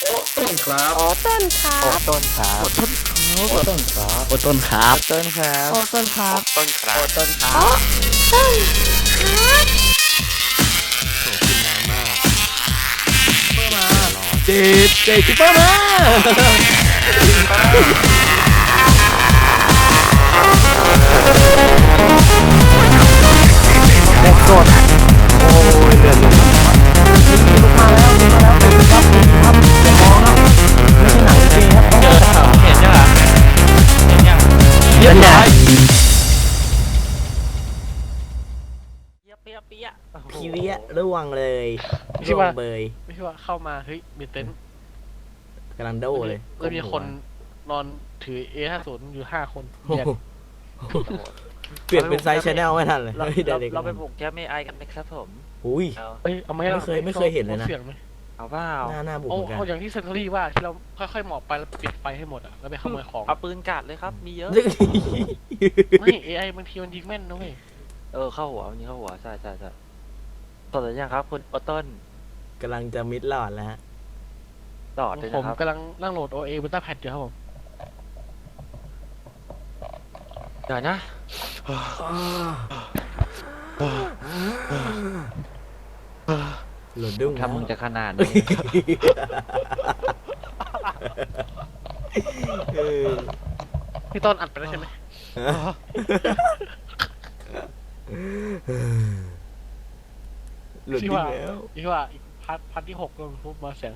โอ้ต้นครับโอ้ต้นครัโอ้บต้นครับ โอ้ต้นครับโอ้ต้นครับต้นครับโอ้ต้นครับต้นครับโอ้ต้นครัโอ้บต้นครับโอ้ขึ้นนานมากเพิ่มมาเจ็ดเจ็ดจิ๊บเปอร์มาเด็กสดโอ้ยเลือดลงลุกมาแล้วลุกมาแล้วเป็นครับ ครับอย่ามองนะไม่ใช่หนังจริงครับเจอแล้วเห็นยังอะเห็นยังเรียบร้อยเปียเปียเปียพีเวียร่วงเลยไม่ใช่ร่วว่างเบยไม่ใช่ว่าเข้ามาเฮ้ยมีเต็นท์กำลังโดเลยแล้วมีคนนอนถือ A50 อยู่ห้าคนโอ้เนี่ยโหเปลี่ยนเป็นไซส์ชแนลไม่ทันเลยเราฮ้ยเราด็กเราไปบุกแคมป์ไอกันไหมครับผมอุ้ย เอา เอ้ยเอาไหมไม่เคยไม่เคยเห็นเลยนะ อาเสียงไหม เอาเปล่าหน้าหน้าบุกเอาเหมือนกันเอาอย่างที่เซนทรีว่าที่เราค่อยๆหมอบไปแล้วปิดไฟให้หมดอะแล้วไปขโมยของเอาปืนกาดเลยครับ มีเยอะ ไม่ AI บางทีมันยิงแม่นนะเว้ยเออเข้าหัวมันยิงเข้าหัวใช่ใช่ใช่ต่อเลยยังครับ คุณโอต้นกำลังจะมิดหลอดแล้วฮะดอดเลยผนะมครับกำลังนั่งโหลด OA บนต้าแพดอยู่ครับผมเดี๋ยวนะ หลุดดุ้งทำมึงจะขนาดเออพี่ต้นอัดไปแล้วใช่ไหมหลุดที่ดิ้งว่าแล้วพี่ว่าอีกพาร์ทพาร์ทที่หกก็ปุ๊บมาเสียง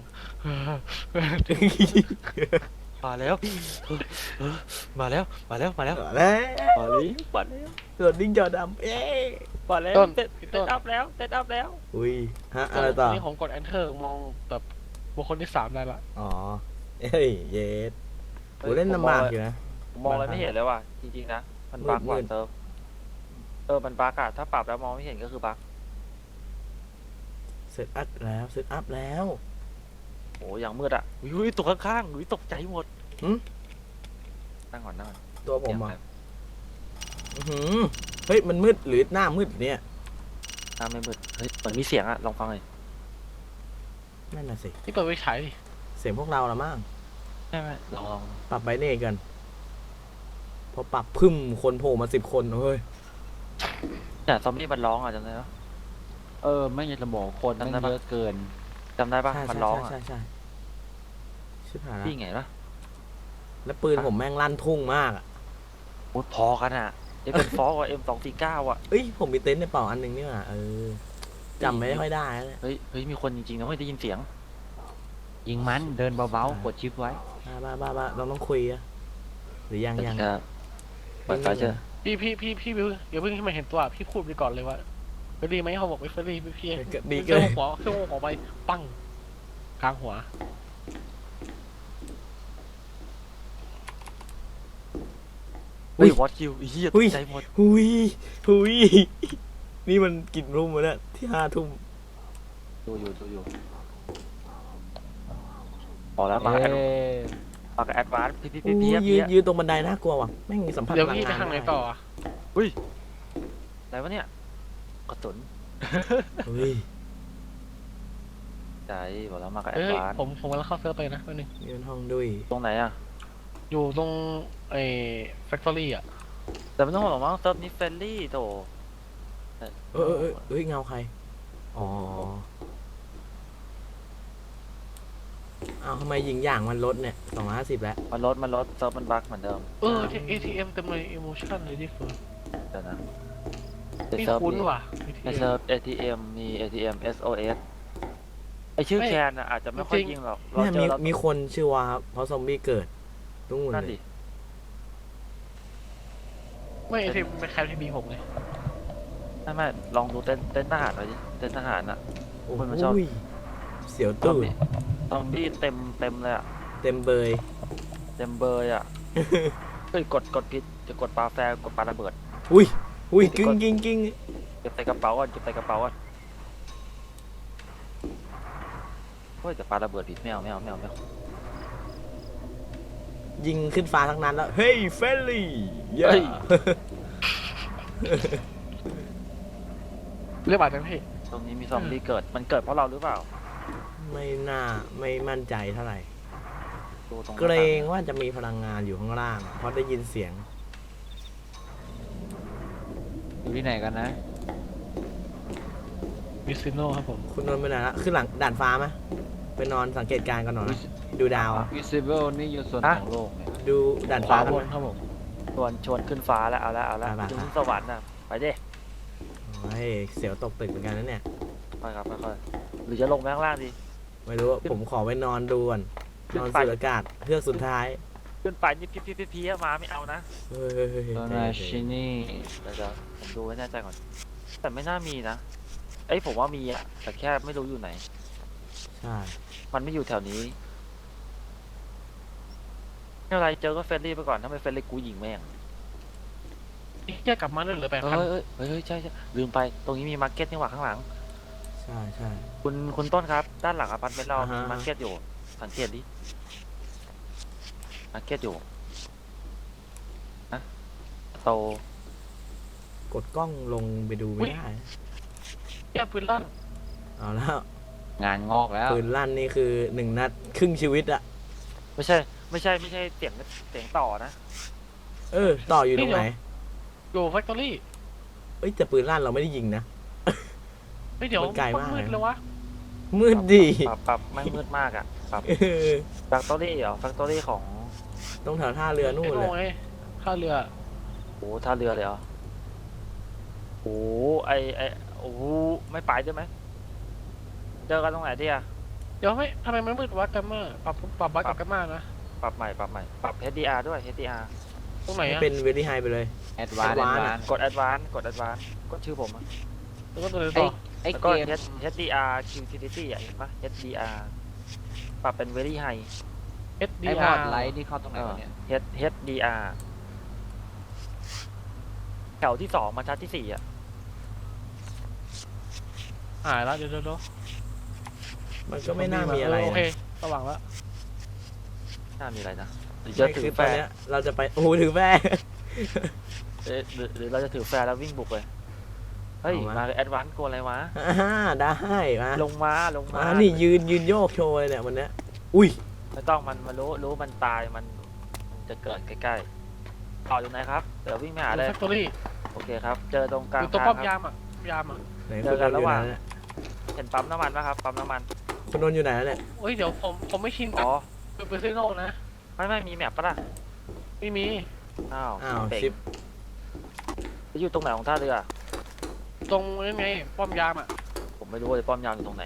มาแล้วเออมาแล้ว มาแล้ว มาแล้ว แล้วมาแล้วมาแล้วหลุดดิ้งจอดำเอ๊ะมาแล้วต้นเต็ดพี่เต็ต้ดนอัพแล้วเต็ดอัพแล้วอุ้ยฮะอะไรต่อ นี่ผมกด enter มองแบบบุคคลที่สามได้ละ อ๋อ เอ้ยเยสกูเล่นลำบากอยู่นะ ผมมองอะไรไม่เห็นเลยว่ะจริงๆนะ มันบั๊กมืว่ะดๆ เติมเออมันบั๊กอะถ้าปรับแล้วมองไม่เห็นก็คือบั๊กเซตอัพแล้วเซตอัพแล้ว โอ้ยังมืดอะอุ้ยตกข้างๆอุ้ยตกใจหมดหึ นั่งก่อนนั่งก่อนตัวผมเดี๋อะยวอื้อหือเฮ้ยมันมืดหรือหน้ามืดเนี่ยหน้าไม่มืดเฮ้ยเหมือนมีเสียงอะลองฟังหน่อยนั่นน่ะสิ นี่เปิดไฟฉายดิเสียงพวกเราละมั้งใช่ไหมลองลองปรับไบเน่กัน พอปรับพึ่มคนโผล่มาสิบคนเฮ้ยเนี่ยซอมบี้มันร้องอะจำได้ปะ เออไม่ใช่สมองคนจำมันได้ปะ เยอะเกิน จำได้ปะใช่มันใช่ร้องใช่อะใช่ใช่ชิบหายพี่ละไงปะแล้วปืนผมแม่งลั่นทุ่งมากอะโอ้ยพอกันอะเอ็มเป็นฟอกว่าเอ็มสองสี่เก้าอะเอ้ยผมมีเต็นท์ในเป่าอันหนึงนี่หว่าเออจำไม่ค่อยได้แล้วเนี่ย เฮ้ยเฮ้ยมีคนจริงๆนะไม่ได้ยินเสียง ยิงมันเดินเบาๆกดชิปไว้บ้าบ้าบ้าบ้าเราต้องคุยอะหรือยังยังเออเปิดไฟเจอพี่พี่พี่พี่เพิ่งเดี๋ยวเพิ่งให้มาเห็นตัวพี่พูดไปก่อนเลยว่า เฟรนลี่ไหมเขาบอกไม่เฟรนลี่พี่พี่ก็ดีเคเกิรื่องนหัวเครื่องหัวไปปั้งกลางหัวเฮ้ย วอตคิวเฮียตอุ้ยกใจหมดหุยหุยนี่มันกินรุ่มมาแล้วที่ห้าทุ่มดูอยู่ดูอยู่พอแล้วมาเอ้แอดยมากับแอดวานซ์พี่พี่อุ้พี่ยพี่ยืนพี่ยืนตรงบันไดน่ากลัวว่ะแม่งมีสัมผัสเดี๋ยวพลังพี่ไปงานทางไหนด้ต่ออะอะไรวะเนี่ย กระสุนเฮ้ยใจบอกแล้วมากับแอเอ้ดยวานซ์ผมผมกำลังเข้าเซิร์ฟไปนะแป๊บนึงยืนห้องด้วยตรงไหนอะ อยู่ตรงไอ้แฟคทอรี่อะแต่ไม่ต้องห่วงหรอกมั้งเซิร์ฟนี้เฟรนลี่โตเออเออเออเฮ้ยเงาใคร อ๋อเอาทำไมยิงอย่างมันลดเนี่ยสองร้อยห้าสิบแล้ว มันลดมันลดเซิร์ฟมันบั๊กเหมือนเดิมเออที่ ATM เต็มเลย emotion เลยที่เฟิร์นเดี๋ยวนะ ในไม่เซิร์ฟคุ้นมีว่ะ ใน ATM เซิร์ฟ ATM มี ATM SOS ไอชื่อไม่แคนน่ะอาจจะไม่ค่อยจริง ยิงหรอกเราเนี่ยเจมีอแล้วมีคนชื่อว่าครับเพราะซอมบี้เกิดตุ้งนั่นเลดิ ยไม่ ATM เป็นแคมที่มีผมเลยไม่ไม่ลองดูเต้นเต้นทหารหน่อยดิเต้นทหารอะ โอ้คนมันชอบยเสียวซอมตูดบี้ซอมบี้เต็มเต็มเลยอะ เต็มเบย เต็มเบอร์อะ เฮ้ยกดกดผิดจะกดปลาแฟร์กดปลาระเบิด อุ้ย อุ้ยกิ้งกิ้งกิ้งเก็บใส่กระเป๋าก่อนเก็บใส่กระเป๋าก่อนเฮ้ยแต่ปลาระเบิดผิดไม่เอาไม่เอาไม่เอาไม่เอายิงขึ้นฟ้าทั้งนั้นแล้ว เฮ้ยเฟลลี่เฮ้ยเรียกบาดจังพี่ตรงนี้มีซอมบี้เกิด มันเกิดเพราะเราหรือเปล่ามไม่น่าไม่มั่นใจเท่าไหร่ ดูตรงเกรงว่าจะมีพลังงานอยู่ข้างล่าง เพราะได้ยินเสียง อยู่ที่ไหนกันนะวิซิโนครับผม คุณนนท์ไปไหนละขึ้นหลังด่านฟ้าไหมไปนอนสังเกตการณ์กันหน่อยนะดูดาว visible นี่อยู่ส่วนของโลกเนี่ยดูด่านขฟ้าวากันบไหมนครับผม ชวนชวนขึ้นฟ้าแล้วเอาละเอาละไปไปขึ้นไปสวรรค์นะไปดิโอ้ยเสียวตกตึกเหมือนกันนะเนี่ย ไปครับค่อยๆหรือจะลงไปข้างล่างดี ไม่รู้ว่าผมขอไปนอนดูก่อนขึ้นนอนไปสูดอากาศเพื่อกสุดท้าย ขึ้นไปนี่พี่พี่พี่พี่มาไม่เอานะเฮ้ยเฮ้ยเฮ้ยตัวเฮ้นายชินี่เดี๋ยวเดี๋ยวผมดูให้แน่ใจก่อน แต่ไม่น่ามีนะเอ้ยผมว่ามีอะแต่แค่ไม่รู้อยู่ไหน ใช่มันไม่อยู่แถวนี้ไม่เป็นไรเจอก็เฟรนลี่ไปก่อนถ้าไม่เฟรนลี่กูยิงแม่งนี่แยกกลับมาเรื่อยเหลือแปดเฮ้พันยเฮ้ยเฮ้ยเฮ้ยใช่ใช่ลืมไปตรงนี้มีมาร์เก็ตนี่หว่าข้างหลัง ใช่ใช่ คุณคุณต้นครับ ด้านหลังอพาร์ตเมนต์เราอ่าฮะมีมาร์เก็ตอยู่สังเกตดิ มาร์เก็ตอยู่นะโตกดกล้องลงไปดูไม่ได้แยกปืนลั่นเอาแล้วงานงอกแล้วปืนลั่นนี่คือหนึ่งนัดครึ่งชีวิตอะไม่ใช่ ไม่ใช่ไม่ใช่เสียงเสียงต่อนะ เออ ต่ออยู่ตรงไหนอยู่แฟคทอรี่เอ้ยแต่ปืนลั่นเราไม่ได้ยิงนะไม่เดี๋ยวมันไกลมากมืดนะเลยวะมืดดีปรับปรับไม่งมืดมากอะปรับเออแฟคทอรี่เหรอแฟคทอรี่ของ ต้องแถวท่าเรือนู่นไอ้เลโง่ยไงข้าเรือ โอ้ท่าเรือเลยเหรอโอ้ไอไอโอ้ไม่ไปได้ไหมเจอกันตรงไหนดีอะเดี๋ยวไม่ทำไมมันมืดวะกัมมาปรับปรับวัดกับกัมมานะ ปรับใหม่ปรับใหม่ปรับ HDR ด้วย HDR ตรงไหนให้อะเป็นเวลี่ไฮไปเลย แอดวานซ์แอ Advance ดวานกด Advance กด Advance กดชื่อผมอะแล้วก็ตัวไหนไอ้ต่อไอ้แล้วเกก็ม H- HDR Utility อะเห็นปะ HDR ปรับเป็น Very High เอสดี ไอ้พออาร์ตร์ไลท์นี่เข้าตรงไหนวะเนี่ย H HDR แถวที่สองมาชัดที่สี่อะหายแล้วเดี๋ยวเดี๋ยวเดี๋ยวมันก็ไม่น่ามีอะไรเโอเคนะสว่างแล้วน่ามีอะไรนะหรือจะไม่ถืคืออตแฟอนร์เนี้ยเราจะไป โอ้โหถือแฟร์ เอ๊ะหรือหรือเราจะถือแฟร์แล้ววิ่งบุกเลย เฮ้ย เอามาม มาแอดวานซ์กลัวอะไรวะ อ่าได้มาลงมาลงมามานี่ยืนยืนโยกโชว์เลยเนี่ยวันเนี้ยอุ้ย ไม่ต้องมันมันรู้รู้มันตายมันมันจะเกิดใกล้ๆต่ออยู่ไหนครับ เดี๋ยววิ่งไปหาอยู่เลยแฟคทอรี่โอเคครับ เจอตรงกลาองยู่ตรงทาป้องมคยารับ มอะป้อมยามอะไหนเจคุอณกันนนท์ระอหยู่ว่างไหนเนี่ยเห็นปั๊มน้ำมันปะครับปั๊มน้ำมันคุณนนท์อยู่ไหนแล้วเนี่ยเอ้ยเดี๋ยวผมผมไม่ชินกับอ๋อเปอร์เซโนนะไม่ไม่มีแมปปะล่ะไม่มีอ้าวอ้าวเป่งชิปจะอยู่ตรงไหนของท่าเรือตรงนั้นไงป้อมยามอะผมไม่รู้เลยป้อมยามอยู่ตรงไหน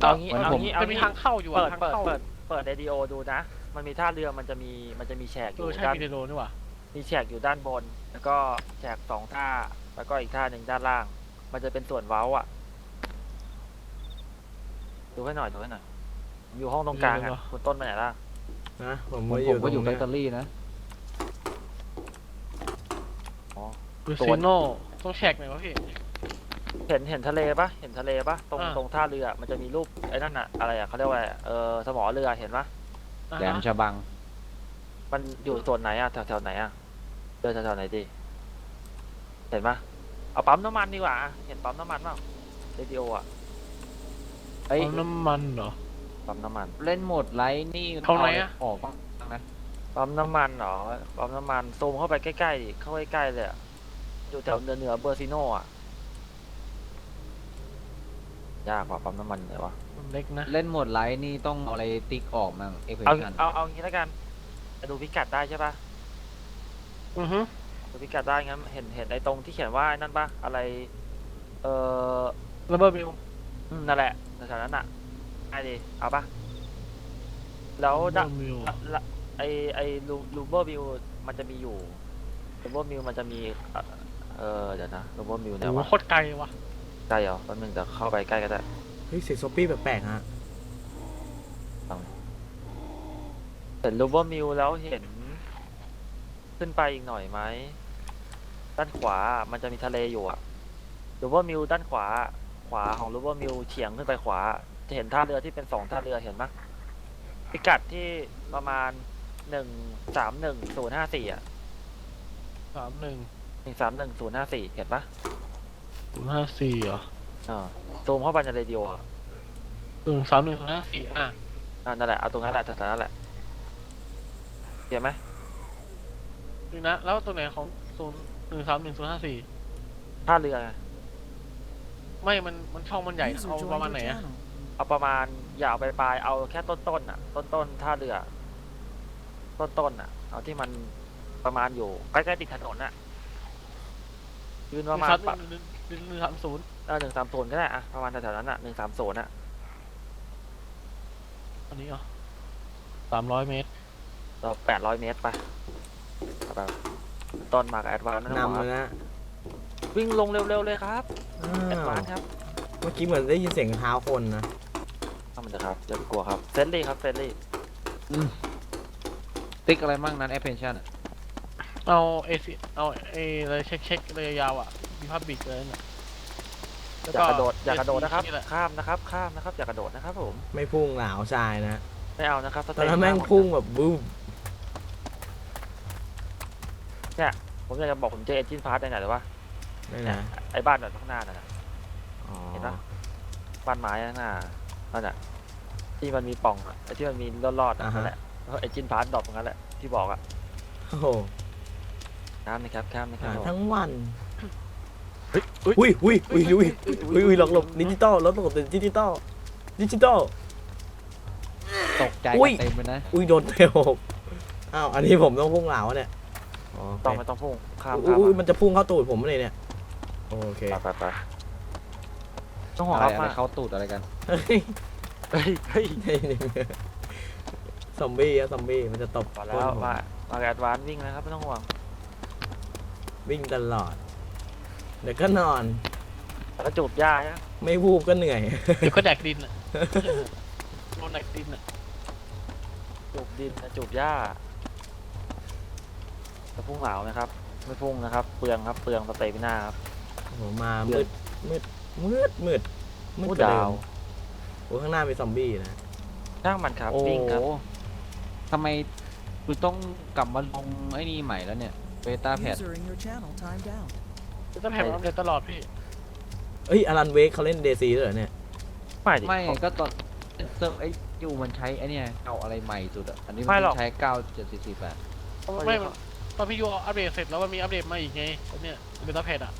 เอางี้มันเอาผมงี้เอาจะมีงี้ทางเข้าอยู่เปิอะดทางเปิดเข้าเปิดเปิดเรดิโอดูนะ มันมีท่าเรือมันจะมีมันจะมีแฉกอเอยู่อใช่ด้านมีเดโดนี่หว่ามีแฉกอยู่ด้านบน แล้วก็แฉกสองท่า แล้วก็อีกท่าหนึ่งด้านล่าง มันจะเป็นส่วนเว้าอะ ดูให้หน่อยดูให้หน่อยผมอยู่ห้องตรงกลางอะคุณต้นไปไหนล่ะนะผมผมว่าอผยู่มตก็รงอยู่แฟเนี้คยทอรี่นะเปอร์เซโนต้องแชกหน่อยวะพี่ เห็นเห็นทะเลปะเห็นทะเลปะตรงอ่า ตรงท่าเรือมันจะมีรูปไอ้นั่นอะอะไรอะเขาเรียกว่าอะไรอะเออสมอเรือเห็นปะอ่าแหลมฮะฉบัง มันอยู่ส่วนไหนอะแถวแถวไหนอะเดินแถวแถวไหนดีเห็นปะเอาปั๊มน้ำมันดีกว่าเห็นปั๊มน้ำมันเปล่าเรดิโออะเอ้ย เอาน้ำมันเหรอ ปั๊มน้ำมัน เล่นโหมดไลท์นี่เข้าไหนอะ ออกบ้างนะปั๊มน้ำมันเหรอปั๊มน้ำมันซูมเข้าไปใกล้ๆดิเข้าใกล้ๆเลยอะอยู่แถวเหนือเหนือเบอร์ซิโน่อะ ยากกว่าปั๊มน้ำมันไหนวะมันเล็กนะ เล่นโหมดไลท์นี่ต้องเอาอะไรติ๊กออกมั่งเอ็กเพรเอา สชันเอา เอางี้แล้วกันจะดูพิกัดได้ใช่ปะอือฮึดูพิกัดได้งั้น เห็น เห็นไอ้ตรงที่เขียนว่าไอ้นั่นปะอะไร เออระเบิดมิวอืมนั่นแหละแถวๆนั้นอะไอ้ดิ เอาปะแล้วระดะเบิดมิวละละไอไอลูลูเบอร์มิวมันจะมีอยู่ลูเบอร์มิวมันจะมี เอ่อเออเดี๋ยวนะลูเบอร์มิวโอ้เนี่ยโหวะโคตรไกลว่ะ ใกล้เหรอแป๊บนึงเดี๋ยวเข้าไปใกล้ก็ได้เฮ้ยเสียงซอปปี้แปลกๆฮะเห็นลูเบอร์มิวแล้วเห็น ขึ้นไปอีกหน่อยไหมด้านขวามันจะมีทะเลอยู่อะลูเบอร์มิวด้านขวา ขวาของลูเบอร์มิวเฉียงขึ้นไปขวา จะเห็นท่าเรือที่เป็นสองท่าเรือเห็นไหมพิกัดที่ประมาณหนึ่งสามหนึ่งศูนย์ห้าสี่อะสามหนึ่งหนึ่งสามหนึ่งศูนย์ห้าสี่เห็นปะ ศูนย์ห้าสี่เหรออ่าซูมเข้าไปในเรดิโออะหนึ่งสามหนึ่งห้าสี่อะอ่านั่นแหละเอาตรงนั้นแหละแถวๆนั้นแหละเห็นไหมนี่นะ แล้วตัวไหนของศูนย์หนึ่งสามหนึ่งศูนย์ห้าสี่ท่าเรือไงไม่มันมันช่องมันใหญ่นะเอาประมาณไหนอะเอาประมาณอย่าเอาไปปลายเอาแค่ต้นๆอะ ต้นๆท่าเรือ ต้นๆอะ เอาที่มันประมาณอยู่ใกล้ๆติดถนนอะยืนหปนึ่ระงมาณสามปะหนึ่ง หนึ่งหนึ่งสามศูนย์เออหนึ่งสามศูนย์ก็ได้อะประมาณแถวๆนั้นอะหนึ่งสามศูนย์อะอันนี้เหรอสามร้อยเมตร เราแปดร้อยเมตรไปเอาไปต้นมากับแอดวานซ์นะคนำรัเลบยนะวิ่งลงเร็วๆเลยครับแอดวาอ้านวซ์ครับเมื่อกี้เหมือนได้ยินเสียงเท้าคนนะทำมันเถอะครับอย่าไปกลัวครับเฟรนลี่ครับเฟรนลี่ติ๊กอะไรมั่งนั้นแอปเพนชั่นเอาเอซีเอาเอเลยเช็คเช็คเลยยาวอะ มีภาพบิกเลยน่ะแล้วอย่ากระโดดอย่ากระโดดนะครับนี่แหละข้ามนะครับ ข้ามนะครับอย่ากระโดดนะครับ ผมไม่พุ่งหลาวชายนะไม่เอานะครับตอนนั้นแม่งพุ่งแบบบูมผมอยากจะบอกผมเจอเอนจินพาร์ทได้ไหนหรือว่านี่นะไอ้บ้านแบบข้างหน้าน่ะนะอ๋อเห็นปะบ้านไม้ข้างหน้านั่นน่ะที่มันมีปล่องอะไอ้ที่มันมีรอดๆอะนั่นแหละแล้วเอนจินพาร์ทดรอปตรงนั้นแหละที่บอกอะโอ้โหน้ำนะครับข้ามนะครัหาบผมทั้งวัน เฮ้ยอุ้ยอุ้ยอุ้ยอุ้ยอุ้ยอุ้ยหลบหลบดิจิตอลรถหลบดิจิตอลดิจิตอล ตกใจอุ้กัยนเต็มเลยนะอุ้ยโดนเทลอ้าวอันนี้ผมต้องพุ่งเหลาวเนี่ยอ๋อโอเคต้องไม่ต้องพุ่งข้ามอุ้ยข้ามอุ้ยมันจะพุ่งเข้าตูดผมเลยเนี่ยโอเคไปไปไปต้องห่วงอะไรครับอะไรมาเขาตูดอะไรกัน เฮ้ยเฮ้ยเฮ้ยซอมบี้อะซอมบี้มันจะตบพอก้แล้นวผมมามาแอดวานซ์วิ่งนะครับไม่ต้องห่วงวิ่งตลอด เดี๋ยวก็นอน แล้วก็จูบหญ้านะไม่วูบก็เหนื่อย เดี๋ยวก็แดกดินอะโดนแดกดินอะจูบดินนะจูบหญ้าจะพุ่งเหลาไหมครับ ไม่พุ่งนะครับ เปลืองครับ เปลืองสเตมิน่าครับผมมามืดมืดมืดมืดมืดพูดกว่าเดิดามวโอ้ข้างหน้ามีซอมบี้นะช่างมันครับโอ้วิ่งครับทำไมคุณต้องกลับมาลงไอ้นี่ใหม่แล้วเนี่ยเบต้าแพด User in your channel timed out. จะแผ่นอัปเดตตลอดพี่ เอ้ยอลันเวกเขาเล่นเดซีด้วยเหรอเนี่ย ไม่ดิ ไม่ก็ตอนเซิร์ฟไอ้ยูมันใช้ไอ้เนี่ยเก่าอะไรใหม่สุดอะอันนี้ไม่มันหรอกใช้เก้าเจ็ดสี่สี่แปดไม่มันตอนพี่ยูอัปเดตเสร็จแล้วมันมีอัปเดตมาอีกไงตอนเนี้ยเบต้าแพดอะ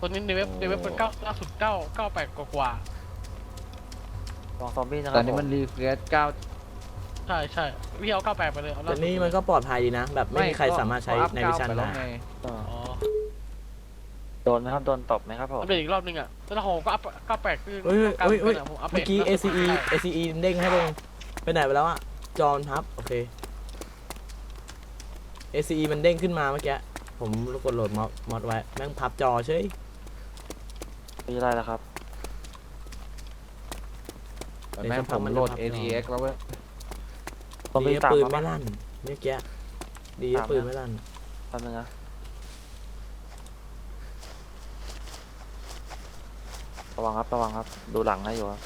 ตอนนี้ในเว็บในเว็บมันเก้าล่าสุดเก้าเก้าแปดกว่าลองซอมบี้นะคตอรันบนี้ผมันมรีเฟรชเก้า ๆใช่ใช่พี่เอาเก้าแปดไปเลยเอาล่าแต่สุดนี่มันก็ปลอดภัยดีนะ แบบไม่มีใครสามารถใช้ในวิชันได้ได้ไงเอออ๋อ โดนไหมครับ โดนตบไหมครับผมอัปเดตอีกรอบนึงอะแล้วผมก็อัพเก้าแปดคือเฮ้ยเฮ้ยเฮ้ยผมอัปเดเมื่อตกี้ล่าสุด ACE ACE เด้งให้ลงไปไหนไปแล้วอะจอมันพับ โอเค ACE มันเด้งขึ้นมาเมื่อกี้ ผมกดโหลดมอดมอดไว้ แม่งพับจอเฉยไม่ได้แล้วครับแม่งผมโหลด ATX แล้วเว้ยซอมดีบี้นะตามปืนมาไม่ปะลั่นเมื่อกี้ดีนะตามนะปืนไม่ลั่นแป๊บนึงนะ ระวังครับระวังครับ ดูหลังให้อยู่ครับ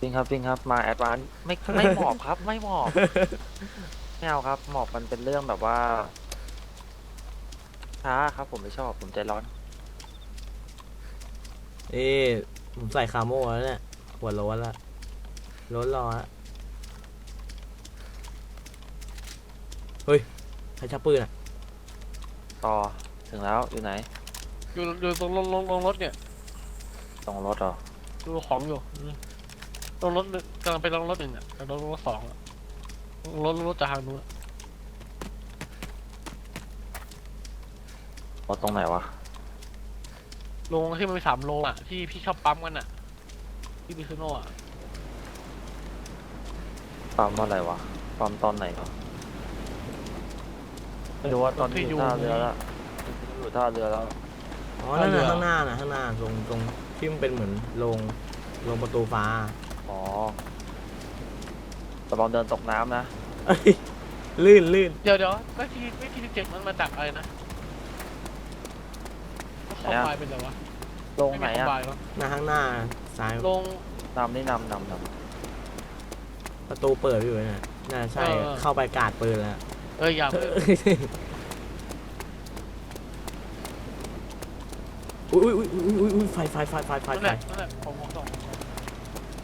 วิ่งครับวิ่งครับมาแอดวานไม่ไม่หมอบครับ ไม่หมอบไม่เอาครับ หมอบมันเป็นเรื่องแบบว่าช้าครับ ผมไม่ชอบผมใจร้อนนี่ผมใส่คาโม่แล้วเนี่ยหัวโล้นละโล้นรอละเฮ้ยใครชักปืนอะ ต่อถึงแล้วอยู่ไหนอยู่อยู่ตรงลงลงลงรถเนี่ยตรงรถเหรอดูของอยู่อืมลงรถหนึ่งกำลังไปลงรถหนึ่งอะแต่ลงรถสองอะลงรถรถจากทางนู้นอะรถตรงไหนวะลงที่มันมีสามโลอะที่พี่ชอบปั๊มกันอะที่บิซูโน่อะปั๊มอะไรวะปั๊มตอนไหนวะ ไม่รู้ว่าตอนที่อยู่ท่าเรือแล้วอยู่ท่าเรือแล้ว อ๋อนั่นน่ะข้างหน้าน่ะข้างหน้าตรงตรงที่มันเป็นเหมือนโรงโรงประตูฟ้าอ๋อระวังเดินตกน้ำนะเอ้ยลื่นลื่นเดี๋ยวเดี๋ยวไม่ทีไม่ทีเจ็ดมันมาจากอะไรนะคอมไบเป็นอะไรวะลงไหนม่มีคออะมไบวะหน้าข้างหน้าซ้ายลง นำนี่นำนำนประตูเปิดอยู่น่ะน่าใช่เออ เข้าไปกาดปืนแล้ว เอ้ยอย่าเพิ่งอุ้ยอุ้ยอุ้ยอุ้ยอุ้ยไฟไฟไฟไฟไฟนั่นไฟแหละนั่นแหละผมผมส่ง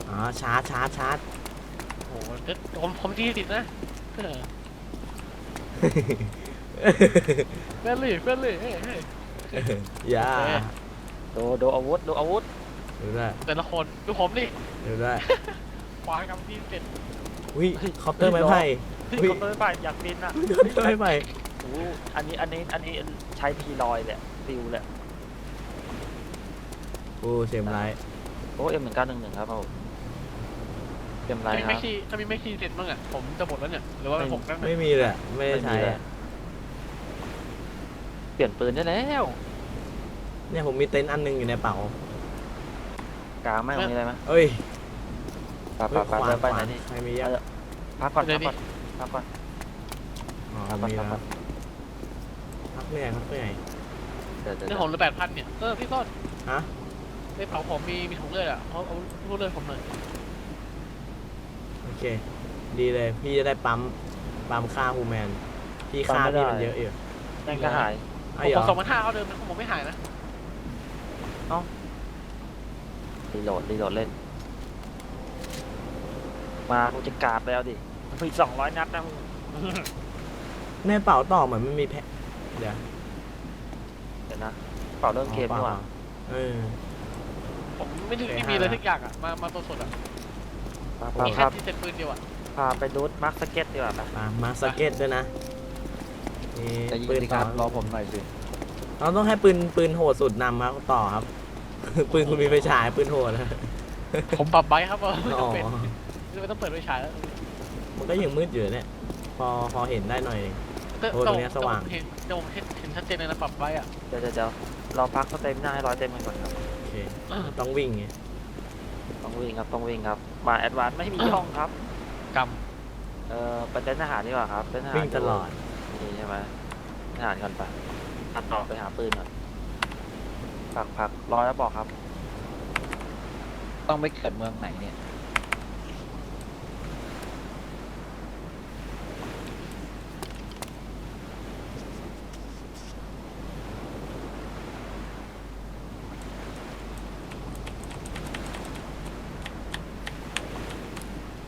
อ๋อชาร์จชาร์จชาร์จโอ้โหเดี๋ยวผมผมที่ติดนะเออเฟรนลี่เฟรนลี่เฮ้ยเฮ้ย อย่าโอเคดูดูอาวุธดูอาวุธดูด้วยแต่ละคนดูผมนี่ดูด้วย ขวากำที่เจ็ดอุ้ยเคาน์เตอร์ไม้ไผ่ เฮ้ยเฮ้ยเขาไม่ไปอยากบินอะเคาน์เตอร์ไม้ไผ่โอ้โหอันนี้อันนี้อันนี้ใช้พีลอยแหละฟิวแหละโอ้เสียมไรโอ้เอ็มหนึ่งเก้าหนึ่งหนึ่งครับผมเต็มไรถ้ามีคไม่รับคีถ้ามีไม่คีเจ็ดบ้างอะผมจะหมดแล้วเนี่ยหรือว่าเป็นหกนั่นไม่น่ะมีเลยอะไม่ได้ใช้ไม่มีเลยอะเปลี่ยนปืนได้แล้วเนี่ยผมมีเต็นท์อันหนึงอยู่ในเป๋ากลางไม่มีอะไรไหมเอ้ยปะปะปะขวาเดินไปขไหนวานี่ ใครมียังพักก่อนพักก่อน พักก่อน อ๋อพักก่อนมีพักแล้วก่อนพักเหนื่อยพักเหนื่อย เดี๋ยวเดี๋ยวเนี่ยผมเหลือแปดพันเนี่ยเออพี่ต้นฮะ ในเป๋าผมมีมีถุงเลือดอะเอาเอาลูกเลือดผมหน่อยโอเค ดีเลย พี่จะได้ปั๊ม ปั๊มค่าฮูแมน พี่ค่าพี่มันเยอะอยู่แม่งก็หายไอ้ผมเหรผมอสองพันห้าเอาเดิมนะผมไม่หายนะรีโหลดรีโหลดเล่น มากูจะกราบแล้วดิ มีสองร้อยนัดนะมึงในเป๋าต่อเหมือนมันมีแพ็คเดี๋ยวเดี๋ยวนะเป่าเริ่มเกมดีกว่าเออ ผมไม่ถึงโอเคไม่มีเลยห้าทุกอย่างอะ มา มาตัวสดอะพามีพาแค่พาที่เซ็ตปืนเดียวอะ พาไปรูทมาร์คสเก็ตดีกว่าปะมามาสเก็ตด้วยนะนี่จะยิงปืนสิคต่อรับรอผมหน่อยสิเราต้องให้ปืนปืนโหดสุดนำครับต่อครับ ปืนคุณมีไฟฉายปืนโหดนะผมปรับไบค์ครับว่าไม่อ๋อ จำเป็นไม่ต้องเปิดไฟฉายแล้ว มันก็ยังมืดอยู่เนี่ย พอพอเห็นได้หน่อยหนึ่ง โอ้ตรงเนี้ยสว่าง เห็นเดี๋ยวผมเห็นเห็นชัดเจนเลยนะปรับไบค์อะเดี๋ยวเดี๋ยวเดี๋ยวเราพักสเต็มหน้าให้ร้อยเต็มกันก่อนครับ โอเคต้องวิ่งไงต้องวิ่งครับ ต้องวิ่งครับ มาแอดวานไม่มีช่องครับ กเอ่อไปเต้นทหารดีกว่าครับเต้นทหารวิ่งตลอดนี่ใช่ไหมทหารก่อนไปตัดต่อไปหาปืนก่อนผักผักร้อยแล้วบอกครับ ต้องไปเกิดเมืองไหนเนี่ย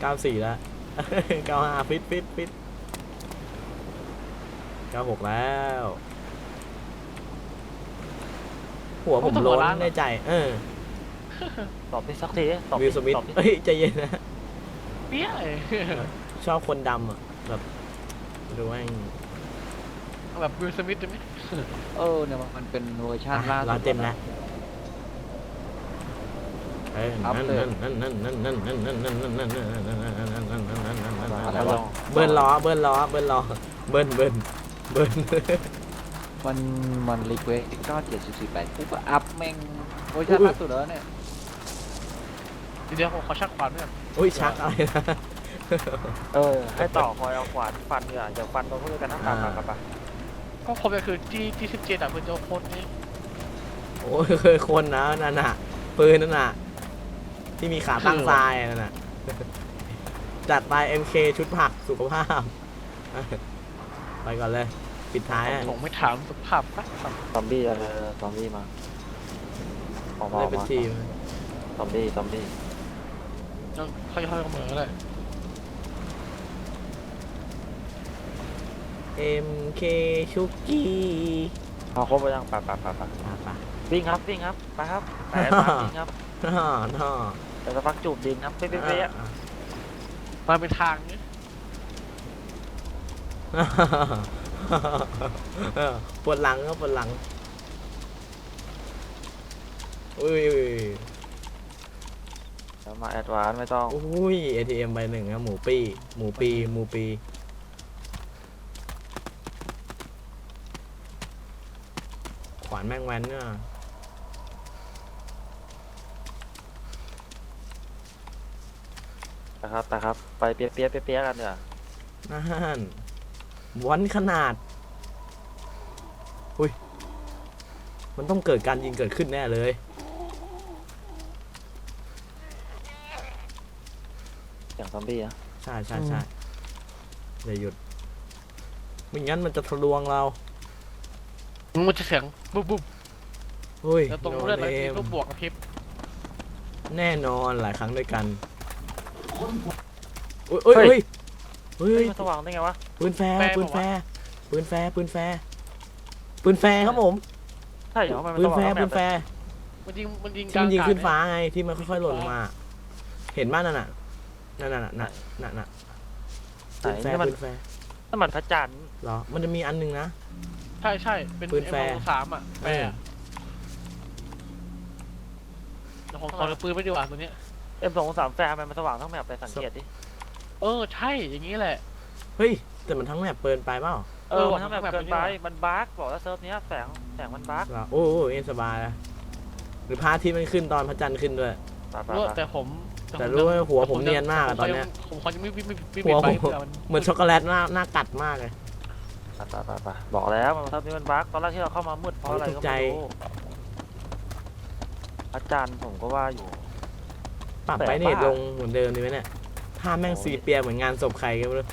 เก้าสี่แล้วเก้าห้าฟิตฟิตฟิตเก้าหกแล้ว หัวผมโล้นในใจ เออ ตอบไปสักทีตอบวิลสมิธตอบดิเอ้ย ใจเย็นนะำเปี้ยเลยชอบคนดำอะ แบบดูแม่งแบบวิลสมิธใช่ไหมเออเนี่ยมันเป็นเวอร์ชันอะล่าสุดร้านเต็มแล้วเเบิร์นล้อเบิร์นล้อเบิร์นล้อเบิร์นเบิร์นเบิร์นมันมันรีเควสก็เจ็ดสิบสี่แปดกูก็อัพแม่งโอ้ยชักล่าสุดแล้วเนี่ยเดี๋ยวผขอชักขวานด้วย อุ้ยชักอะไรนะเออให้ต่อคอยเอาขวานฟันเนี่ยเดี๋ยวฟันเราเพื่อกันนะตามกับปะก็ครบก็คือที่ที่สิบเจ็ดอะคุนเจโคตรนี่โอ้ยเคยคนนะนั่นน่ะปืนนั่นน่ะ ที่มีขาตั้งทรายนั่นน่ะ จัดไป MK ชุดผักสุขภาพ ไปก่อนเลย ปิดท้ายอะผมไม่ถามสุภาพปะซอมบี้เออซอมบี้มาออกมาอได้อกเป็นมาทีม ซอมบี้ซอมบี้ยังค่อยๆเหมือนเลย MK ชุกี้พอครบไปยังปะปะปะปะปะปะวิ่งครับวิ่งครับไปครับไปแอดวานซ์วิ่งครับ น่อน่อ เดี๋ยวสักพักจูบดินครับเป๊ะเป๊ะเป๊ะมาเป็นทางนี้ปวดหลังก็ปวดหลังอุ้ยอุ้ยแล้วมาแอดวานซ์ไม่ต้องอุ้ย ATM ใบหนึ่งครับหมูปี้หมูปีหมูปีขวานแมงแวนเนี่ย นะครับไปครับ ไปเปียกเปียกเปียกเปียกกันเถอะนั่นวันขนาด อุ้ย มันต้องเกิดการยิงเกิดขึ้นแน่เลยเสียงซอมบี้นะใช่ใช่ใช่อย่าหยุดไม่งั้นมันจะทะลวงเรามันจะเสียงบุ๊บบุ๊บอุ้ยแล้วตรงโนเลือดเนอะไรมรูปบวกกับพริบแน่นอนหลายครั้งด้วยกัน อุ้ยอุ้ยอุ้ยเฮ้เฮ้ยยมันสว่างได้ไงวะ ปืนแฟร์ปืนแฟร์ปืนแฟร์ปืนแฟร์ปืนแฟร์ครับผมใช่เหรอมันปืสนว่างแฟร์ทั้งปืนแบบแฟร์มันยิงมันยิงที่มันยิงกลขึ้นอฟ้ากไงที่มันค่อยๆหล่นลงมา เห็นบ้านนั่นน่ะนั่นน่ะน่ะน่ะน่ะไหนปืนแฟร์นี่มันปืนแฟร์นั่นมันพระจันทร์เหรอ มันจะมีอันหนึงนะ ใช่ใช่เป็นปืนแฟร์เอ็มสามอะแฟร์อะเดี๋ยวผมขอเอาปืนไปดีกว่าตัวเนี้ย เอ็มสองสามแฟร์มันสว่างทั้งแบบไปสังเกตดิ เออใช่อย่างนี้แหละ เฮ้ย แต่มันทั้งแมปเปินไปเปล่าเออเออมันทั้งแบบมันแบบเกินไปนี้ว่ะมันบั๊กบอกแล้วเซิร์ฟเนี้ยแสงแสงมันบั๊กเหรอโอ้โหเอ็นสบายอะหรือพระอาทิตย์มันขึ้นตอนพระจันทร์ขึ้นด้วยไปไปรู้ไปแต่ผมแต่รู้ว่าหัวผมเนียนมากอะตอนเนี้ยผมขอยังไม่ไม่ไม่ไม่หัวไปผมเผื่อมันเหมือนช็อกโกแลตหน้าหน้ากัดมากเลยไปไปไปไปบอกแล้วมันเซิร์ฟนี้มันบั๊กตอนแรกที่เราเข้ามามืดเพราะอะไรก็ตกใจไม่รู้พระจันทร์ผมก็ว่าอยู่ ปรับแปลกไปเนตปะลงเหมือนเดิมดีไหมเนี่ยภาพแม่งโอ้ยซีเปียเหมือนงานศพใครก็ไม่รู้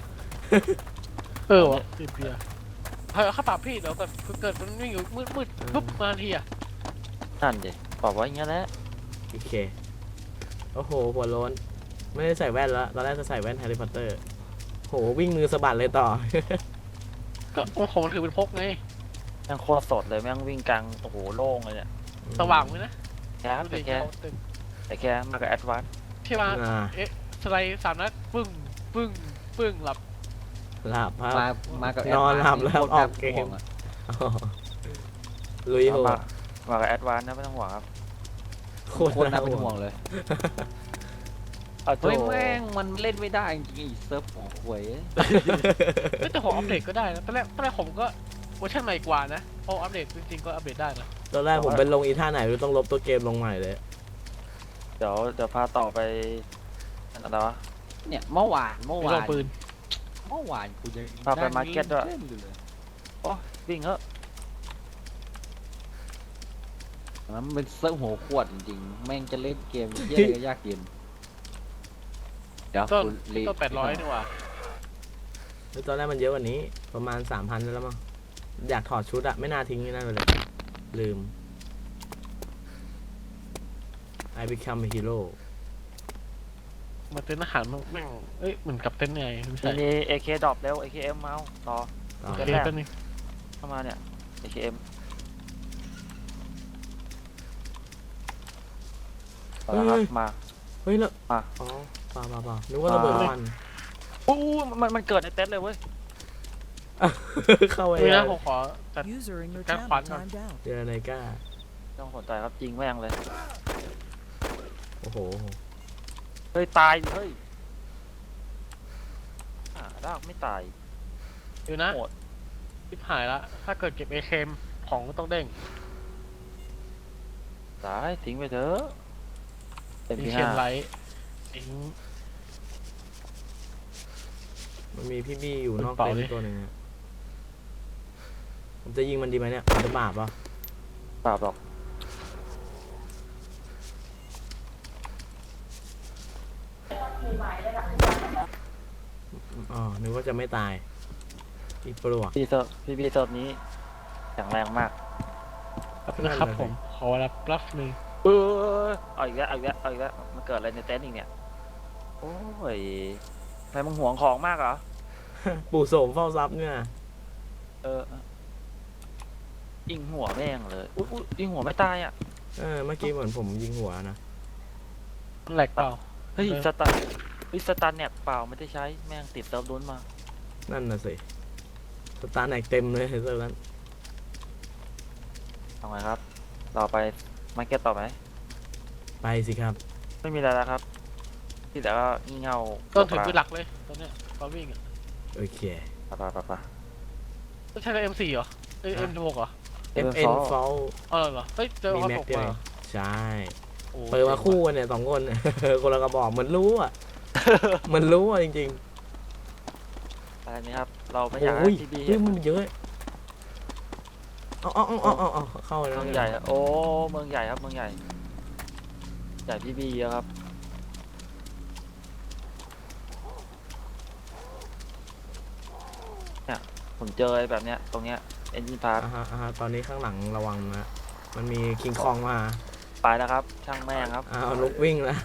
เออวะเบียร์เฮ้ยข้าปรับพี่เดี๋ยวแบบเกิดมันวิ่งอยู่มืดมืดปุ๊บมาทีอะนั่นดิบอกว่าอย่างเงี้ยแหละโอเคโอ้โหหัวโล้นไม่ได้ใส่แว่นแล้วตอนแรกจะใส่แว่นแฮร์รี่พอตเตอร์โหวิ่งมือสะบัดเลยต่อ ก็ของมันถือเป็นพกไงแม่งโคตรสดเลยแม่งวิ่งกลางโอ้โหโล่งเลยเนี่ยสว่างเลยนะแค่ดูแต่ดิแค่เขาตึง แต่แค่มากับแอดวานที่มาอ่าสไลด์สามนัดปึ้งปึ้งปึ้งหลับหลับครับ มามากับนอนหลับแล้วโคตรอน่าอกเกมห่วงอะอ๋อลุยโหมาดมากับแอดวานนะไม่ต้องห่วงครับโคโคตตรรน่าน่าเป็นห่ห่ววงงเลย เอาโถเฮ้ยแม่งมันเล่นไม่ได้จริงๆไอ้เซิร์ฟของหวยเอ้ยแต่ผมอัปเดตก็ได้นะตอนแรกตอนแรกผมก็เวอร์ชันใหม่กว่านะพออัปเดตจริงๆก็อัปเดตได้นะตอนแรกผมเป็นลงอีท่าไหนไม่รู้ต้องลบตัวเกมลงใหม่เลย เดี๋ยวเดี๋ยวพาต่อไปอะไรวะ เนี่ยเมื่อวานเมื่อมีวาโดนนปืนเมื่อวานกูยังพาไปมาร์เก็ตด้วยเล่นอยู่เลยวิ่งเถอะมันเป็นเซิร์ฟหัวขวดจริงๆแม่งจะเล่นเกมเยี่ยอะไรก็ยากเย็นเดี๋ยวต้นกูรีบต้นแปดร้อยนี่หว่าแล้วตอนแรกมันเยอะกว่านี้ ประมาณสามพันแล้วมั้งอยากถอดชุดอะไม่น่าทิ้งนี่นั่นไปเลย ลืม I become a hero มาเต้นอาหารมันแม่งเอ้ยเหมือนกับเต้นไงไม่ใช่นี่นี่เอเคดรอปเร็วเอเคเอ็มเมาต่อต่อเดี๋ยวเดี๋ยวแป๊บนึงเข้ามาเนี่ยเอเคเอ็มต่อแล้วครับมาเฮ้ยแล้วอะอ๋อเปล่าเปล่าเปล่านึกว่าระเบิดควันอู้มันมันเกิดในเต็นท์เลยเว้ยเข้าไปนี่แล้นะวผมขอจัด User in your Các channel khoản rồi. timed out. เจอไนก้าต้องสนใจครับจริงแม่งเลย โอ้โห เฮ้ย ตายดิเฮ้ยอ่าดากไม่ตาย อยู่นะโหด ทิพหายละ ถ้าเกิดเก็บเอเคมของก็ต้องเด้งตายทิ้งไปเถอะเต็มมีที่เคนห้าไลท์ทิ้ง มันมีพี่บี้อยู่มันนอกเปล่าเต็นดิท์ตัวหนึ่งอะผมจะยิงมันดีไหมเนี่ยมันจะบาปปะ ปราบหรอก อ๋อนึกว่าจะไม่ตาย อีปลวก พี่เซิร์ฟพี่พี่เซิร์ฟนี้แข็งแรงมากนะครับนั่นน่ะสิผม ขอรับรับหนึ่งเออเอาอีกแล้วเอาอีกแล้วเอาอีกแล้วมันเกิดอะไรในเต็นท์อีกเนี่ย โอ้ยทำไมมึงห่วงของมากเหรอ ปู่โสมเฝ้าทรัพย์เนี่ย เออยิงหัวแม่งเลยอุ๊ยอุ๊ยยิงหัวไม่ตายอะ เออ เมื่อกี้เหมือนผมยิงหัวนะแหลกเปล่า เฮ้ยเออสตันเฮ้ยสตันเนี่ยเปล่าไม่ได้ใช้แม่งติดเซิร์ฟลุ้นมานั่นน่ะสิสตาร์แหนกเต็มเลยเซอร์นั้นทำไงครับ เราไปมาร์เก็ตต่อไหมไปสิครับ ไม่มีอะไรแล้วครับ ที่เหลือก็งี่เง่าต้นถือปืนหลักเลยตอนเนี้ยตอนวิ่งอะโอเคไปไปไปไปไม่ใช่เอ็มสี่เหรอเอ้ย ฮะเอ็มหกเหรอ เออ FN ฟอล Fall เออเหรอเฮ้ยเจอมีออแม็กหกเดียวมาเองใช่ โอ้เปิดมาคู่กันเนี่ยสองคน คนละกระบอกเหมือนรู้อะเห มือนรู้อะจริงอะไรนี้ครับ เราๆไม่อยากโอ้ให้ยทีบีเฮ้ยมันเยอะเอาเอาเอาเอาเอาเอาเข้าไปแล้วเมืองใหญ่อะโอ้ เมืองใหญ่ครับ เมืองใหญ่ ใหญ่ทีบีเยอะครับ เนี่ย ผมเจอไอ้แบบเนี้ย ตรงเนี้ย เอนจินพาร์คอ่าฮะอ่าฮะตอนนี้ข้างหลังระวังนะมันมีคิงคองมา ไปแล้วครับ ช่างแม่งครับเอาลุกวิ่งแล้ว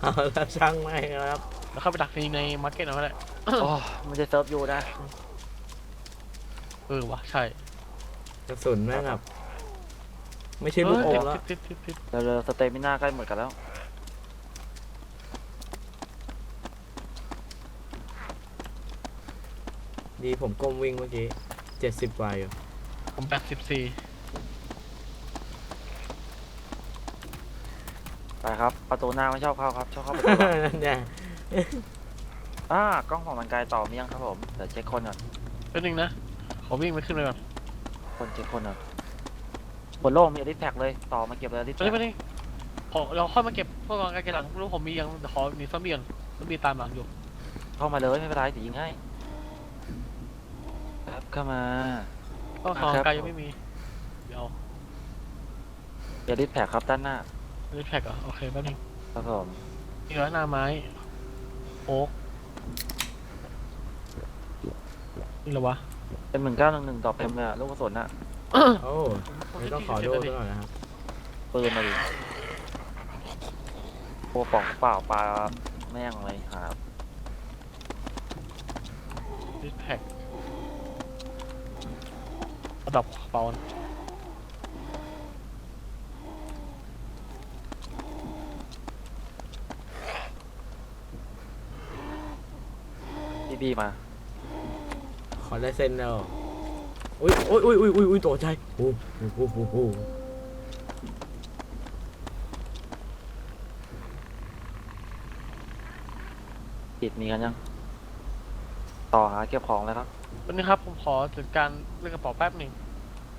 เอาแล้วช่างไม่งครับแล้วเข้าไปดักในในมาร์เก็ตเอาก็ได้โอ้มันจะเซิร์ฟอยู่นะ เออวะใช่กระสุนแม่งแบบไม่ใช่ลูกอเอมอแล้วทิปทิปทิปเร็วๆสเตมิน่าใกล้หมดกันแล้ว ดีผมก้มวิ่งเมื่อกี้เจ็ดสิบกว่าอยู่ผมแปดสิบสี่ ไป ครับ ประตูหน้าไม่ชอบเข้าครับ ชอบเข้าประตูหลังนั่นเนี่ยอ่ากล้องของมันไกลต่อมียังครับผม เดี๋ยวเช็คคนก่อนเป็นหนึ่งนะ ผมวิ่งไปขึ้นเลยก่อนคนเช็คคนก่อนบนโล่งมีอดิแท็กเลย ต่อมาเก็บเลยอดิไปแท็นี่กไปนี่ขอเราค่อยมาเก็บพวกกองการเกหลังรู้ผมมียังเดี๋ยวขอมีซอมบี้ก่อนซอมบี้ตามหลังอยู่เข้ามาเลยไม่เป็นไรเดี๋ยวยิงให้ ครับเข้ามา ก็กองการยังไม่มี เดี๋ยวเอดิแท็กครับด้านหน้า รีแพ็กอะโอเคแป๊บนึงครับผมนี่ร้อยหน้าไม้โอ๊กนี่เหรอวะ เป็นหนึ่งเก้าหนึ่งหนึ่งดอกเต็มเลยอะลูกกระสุนอะโอ้ไม่ต้องขอโทษด้วยนะครับปืนมาดิโอ้ป่องเปล่าปลาแม่งเลยครับรีแพ็กระดับเปา พี่บีมา ขอได้เส้นแล้วอุ้ยอุ้ยอุ้ยอุ้ยอุ้ยอุ้ยตกใจโอ้โหโอ้โหโอ้โหปิดมีกันยัง ต่อหาเก็บของเลยครับ วันนี้ครับผมขอจัดการเรื่องกระเป๋าแป๊บหนึ่ง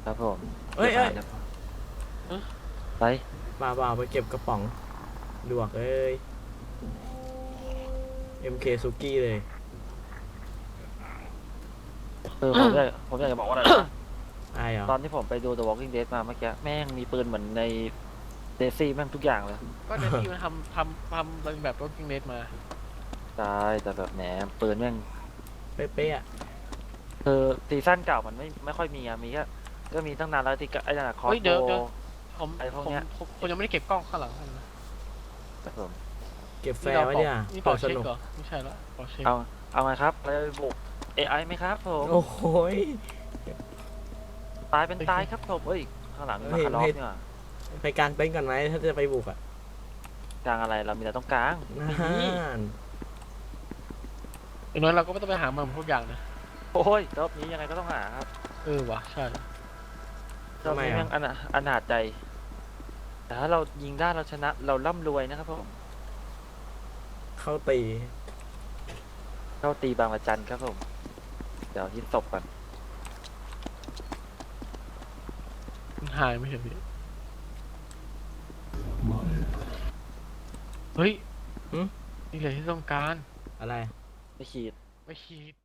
ครับผมเอ้ยเอ้ยไปบ่าวบ่าวไปเก็บกระป๋องดวกเอ้ย MK ซุกี้เลย เออผมอยากผมอยากจะบอกว่าอะไรนะอายเหรอตอนที่ผมไปดู The Walking Dead มาเมื่อกี้แม่งมีปืนเหมือนในเดซี่แม่งทุกอย่างเลยก็เดซี่มันทำทำทำเป็นแบบรถกิงเนสมาใช่แต่แบบแหมปืนแม่งเป๊ะๆอะคือซีซั่นเก่ามันไม่ไม่ค่อยมีอะมีแค่ก็มีตั้งนานแล้วที่ก็ไอ้นั่นอะคอเฮ้สยเดี๋ยวโบเดี๋ยวผมไอ้พวกผมเนี้ย ผมผมยังไม่ได้เก็บกล้องข้างหลังให้นะครับผมเก็บแฟร์ไว้เนี่ยนี่เป่าเป่าสเช็คนุก เหรอไม่ใช่ละเป่าเช็คเอาเอาไงครับเราจะไปบุก AI ไหมครับผมโอ้โหย ตายเป็นตายครับผมเฮ้ยข้างหลังมีมาเห็นคาร์ลอเนเนี่ยไปกลางเต็นท์ก่อนไหมถ้าจะไปบุกอะกลางอะไรเรามีแต่ต้องกลางน่านอย่างน้อยเราก็ไม่ต้องไปหามันทุกอย่างนะ โอ้ยรอบนี้ยังไงก็ต้องหาครับเออวะใช่ รอบนี้แม่งอนาอนาจใจ แต่ถ้าเรายิงได้เราชนะเราร่ำรวยนะครับผมเข้าตี เข้าตีบางระจันครับผม เดี๋ยวยิงศพก่อนมันหายไม่เห็นพี่เฮ้ยหึ นี่เลยที่ต้องการอะไร ไปขีด ไม่ขีด